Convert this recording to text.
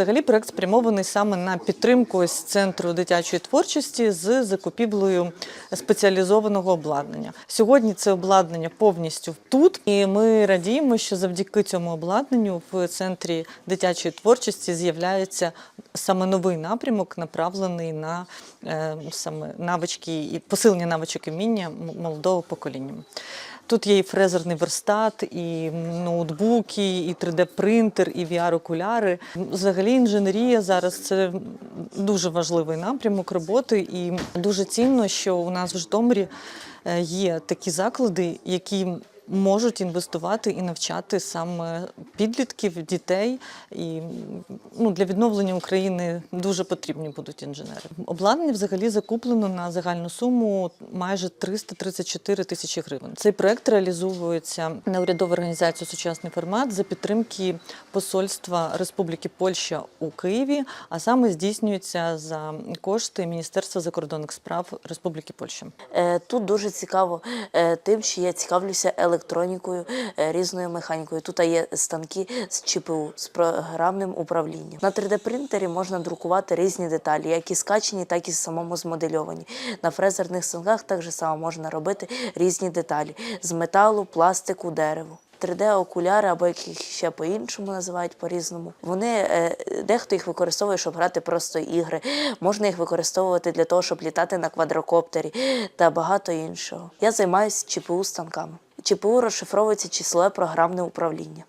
Взагалі проект спрямований саме на підтримку ось центру дитячої творчості з закупівлею спеціалізованого обладнання. Сьогодні це обладнання повністю тут, і ми радіємо, що завдяки цьому обладнанню в центрі дитячої творчості з'являється саме новий напрямок, направлений на е, саме навички і посилення навичок і вміння молодого покоління. Тут є і фрезерний верстат, і ноутбуки, і 3D-принтер, і VR-окуляри. Взагалі інженерія зараз це дуже важливий напрямок роботи, і дуже цінно, що у нас в Житомирі е, є такі заклади, які можуть інвестувати і навчати саме підлітків, дітей. І ну, для відновлення України дуже потрібні будуть інженери. Обладнання взагалі закуплено на загальну суму майже 334 тисячі гривень. Цей проект реалізовується неурядовою організацією Сучасний формат за підтримки Посольства Республіки Польща у Києві, а саме здійснюється за кошти Міністерства закордонних справ Республіки Польща. Е, Тут дуже цікаво е, тим, що я цікавлюся електронікою, е, різною механікою. Тут є станки з ЧПУ, з програмним управлінням. На 3D-принтері можна друкувати різні деталі, як і скачені, так і самому змодельовані. На фрезерних станках так само можна робити різні деталі з металу, пластику, дереву. 3D-окуляри, або як їх ще по-іншому називають по-різному. Вони е, дехто їх використовує, щоб грати просто ігри. Можна їх використовувати для того, щоб літати на квадрокоптері та багато іншого. Я займаюся ЧПУ станками. ЧПУ розшифровується числове програмне управління.